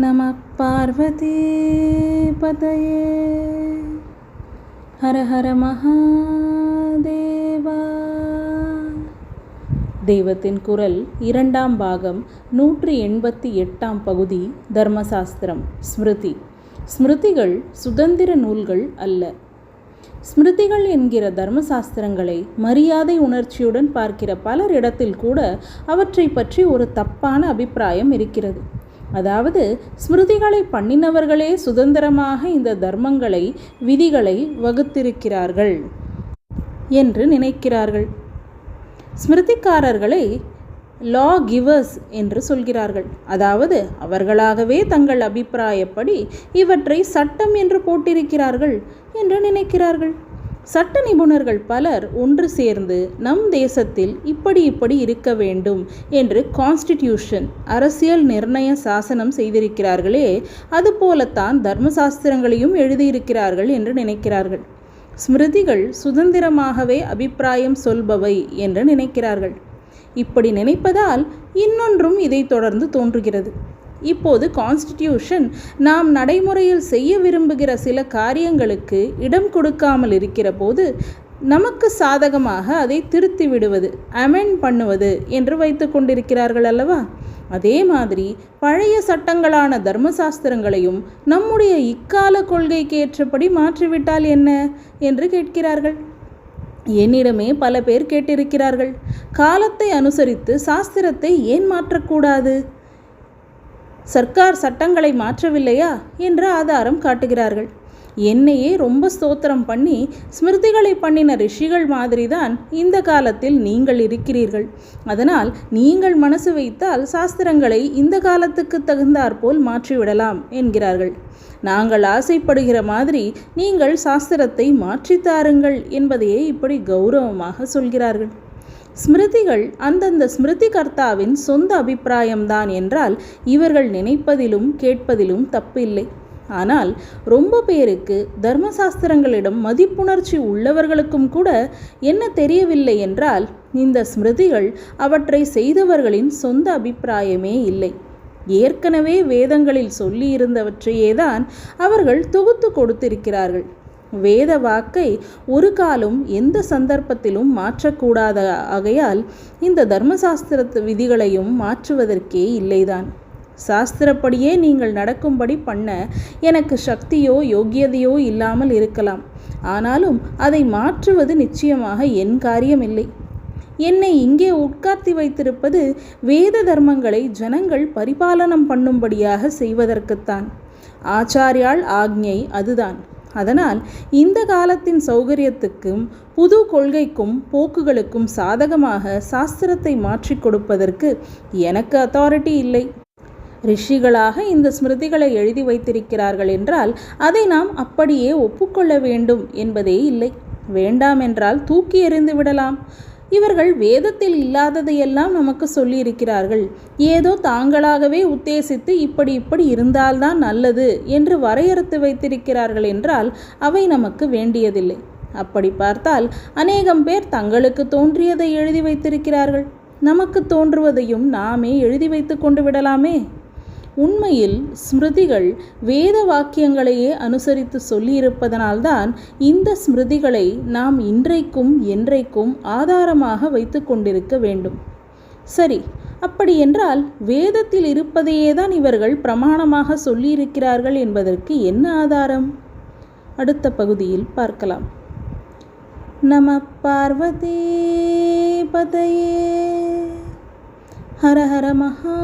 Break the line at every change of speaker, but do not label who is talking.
நம பார்வதி பதையே ஹர ஹர மகாதேவா தெய்வத்தின் குரல் இரண்டாம் பாகம் நூற்றி எண்பத்தி எட்டாம் பகுதி தர்மசாஸ்திரம் ஸ்மிருதி. ஸ்மிருதிகள் சுதந்திர நூல்கள் அல்ல. ஸ்மிருதிகள் என்கிற தர்மசாஸ்திரங்களை மரியாதை உணர்ச்சியுடன் பார்க்கிற பலர் இடத்தில் கூட அவற்றை பற்றி ஒரு தப்பான அபிப்பிராயம் இருக்கிறது. அதாவது ஸ்மிருதிகளை பண்ணினவர்களே சுதந்திரமாக இந்த தர்மங்களை விதிகளை வகுத்திருக்கிறார்கள் என்று நினைக்கிறார்கள். ஸ்மிருதிக்காரர்களை லா கிவர்ஸ் என்று சொல்கிறார்கள். அதாவது அவர்களாகவே தங்கள் அபிப்பிராயப்படி இவற்றை சட்டம் என்று போட்டிருக்கிறார்கள் என்று நினைக்கிறார்கள். சட்ட நிபுணர்கள் பலர் ஒன்று சேர்ந்து நம் தேசத்தில் இப்படி இப்படி இருக்க வேண்டும் என்று கான்ஸ்டிடியூஷன் அரசியல் நிர்ணய சாசனம் செய்திருக்கிறார்களே அதுபோலத்தான் தர்மசாஸ்திரங்களையும் எழுதியிருக்கிறார்கள் என்று நினைக்கிறார்கள். ஸ்மிருதிகள் சுதந்திரமாகவே அபிப்பிராயம் சொல்பவை என்று நினைக்கிறார்கள். இப்படி நினைப்பதால் இன்னொன்றும் இதை தொடர்ந்து தோன்றுகிறது. இப்போது கான்ஸ்டிடியூஷன் நாம் நடைமுறையில் செய்ய விரும்புகிற சில காரியங்களுக்கு இடம் கொடுக்காமல் இருக்கிற போது நமக்கு சாதகமாக அதை திருத்தி விடுவது அமெண்ட் பண்ணுவது என்று வைத்து கொண்டிருக்கிறார்கள் அல்லவா? அதே மாதிரி பழைய சட்டங்களான தர்மசாஸ்திரங்களையும் நம்முடைய இக்கால கொள்கைக்கு ஏற்றபடி மாற்றிவிட்டால் என்ன? என்று கேட்கிறார்கள். என்னிடமே பல பேர் கேட்டிருக்கிறார்கள். காலத்தை அனுசரித்து சாஸ்திரத்தை ஏன் மாற்றக்கூடாது? சர்க்கார் சட்டங்களை மாற்றவில்லையா? என்ற ஆதாரம் காட்டுகிறார்கள். என்னையே ரொம்ப ஸ்தோத்திரம் பண்ணி ஸ்மிருதிகளை பண்ணின ரிஷிகள் மாதிரிதான் இந்த காலத்தில் நீங்கள் இருக்கிறீர்கள். அதனால் நீங்கள் மனசு வைத்தால் சாஸ்திரங்களை இந்த காலத்துக்கு தகுந்தாற்போல் மாற்றிவிடலாம் என்கிறார்கள். நாங்கள் ஆசைப்படுகிற மாதிரி நீங்கள் சாஸ்திரத்தை மாற்றித்தாருங்கள் என்பதையே இப்படி கௌரவமாக சொல்கிறார்கள். ஸ்மிருதிகள் அந்தந்த ஸ்மிருதி கர்த்தாவின் சொந்த அபிப்பிராயம்தான் என்றால் இவர்கள் நினைப்பதிலும் கேட்பதிலும் தப்பில்லை. ஆனால் ரொம்ப பேருக்கு தர்மசாஸ்திரங்களிடம் மதிப்புணர்ச்சி உள்ளவர்களுக்கும் கூட என்ன தெரியவில்லை என்றால் இந்த ஸ்மிருதிகள் அவற்றை செய்தவர்களின் சொந்த அபிப்பிராயமே இல்லை. ஏற்கனவே வேதங்களில் சொல்லியிருந்தவற்றையேதான் அவர்கள் தொகுத்து கொடுத்திருக்கிறார்கள். வேத வாக்கை ஒரு காலம் எந்த சந்தர்ப்பத்திலும் மாற்றக்கூடாத ஆகையால் இந்த தர்மசாஸ்திர விதிகளையும் மாற்றுவதற்கே இல்லைதான். சாஸ்திரப்படியே நீங்கள் நடக்கும்படி பண்ண எனக்கு சக்தியோ யோக்கியதையோ இல்லாமல் இருக்கலாம். ஆனாலும் அதை மாற்றுவது நிச்சயமாக என் காரியமில்லை. என்னை இங்கே உட்கார்த்தி வைத்திருப்பது வேத தர்மங்களை ஜனங்கள் பரிபாலனம் பண்ணும்படியாக செய்வதற்குத்தான். ஆச்சாரியால் ஆக்ஞை அதுதான். அதனால் இந்த காலத்தின் சௌகரியத்துக்கும் புது கொள்கைக்கும் போக்குகளுக்கும் சாதகமாக சாஸ்திரத்தை மாற்றிக் கொடுப்பதற்கு எனக்கு அத்தாரிட்டி இல்லை. ரிஷிகளாக இந்த ஸ்மிருதிகளை எழுதி வைத்திருக்கிறார்கள் என்றால் அதை நாம் அப்படியே ஒப்புக்கொள்ள வேண்டும் என்பதே இல்லை. வேண்டாம் என்றால் தூக்கி எறிந்து விடலாம். இவர்கள் வேதத்தில் இல்லாததையெல்லாம் நமக்கு சொல்லியிருக்கிறார்கள். ஏதோ தாங்களாகவே உத்தேசித்து இப்படி இப்படி இருந்தால்தான் நல்லது என்று வரையறுத்து வைத்திருக்கிறார்கள் என்றால் அவை நமக்கு வேண்டியதில்லை. அப்படி பார்த்தால் அநேகம் பேர் தங்களுக்கு தோன்றியதை எழுதி வைத்திருக்கிறார்கள். நமக்கு தோன்றுவதையும் நாமே எழுதி வைத்து கொண்டு விடலாமே? உண்மையில் ஸ்மிருதிகள் வேத வாக்கியங்களையே அனுசரித்து சொல்லியிருப்பதனால்தான் இந்த ஸ்மிருதிகளை நாம் இன்றைக்கும் என்றைக்கும் ஆதாரமாக வைத்து கொண்டிருக்க வேண்டும். சரி அப்படி என்றால் வேதத்தில் இருப்பதையே தான் இவர்கள் பிரமாணமாக சொல்லியிருக்கிறார்கள் என்பதற்கு என்ன ஆதாரம்? அடுத்த பகுதியில் பார்க்கலாம். நம பார்வதே பதையே ஹர ஹர மகாதேவா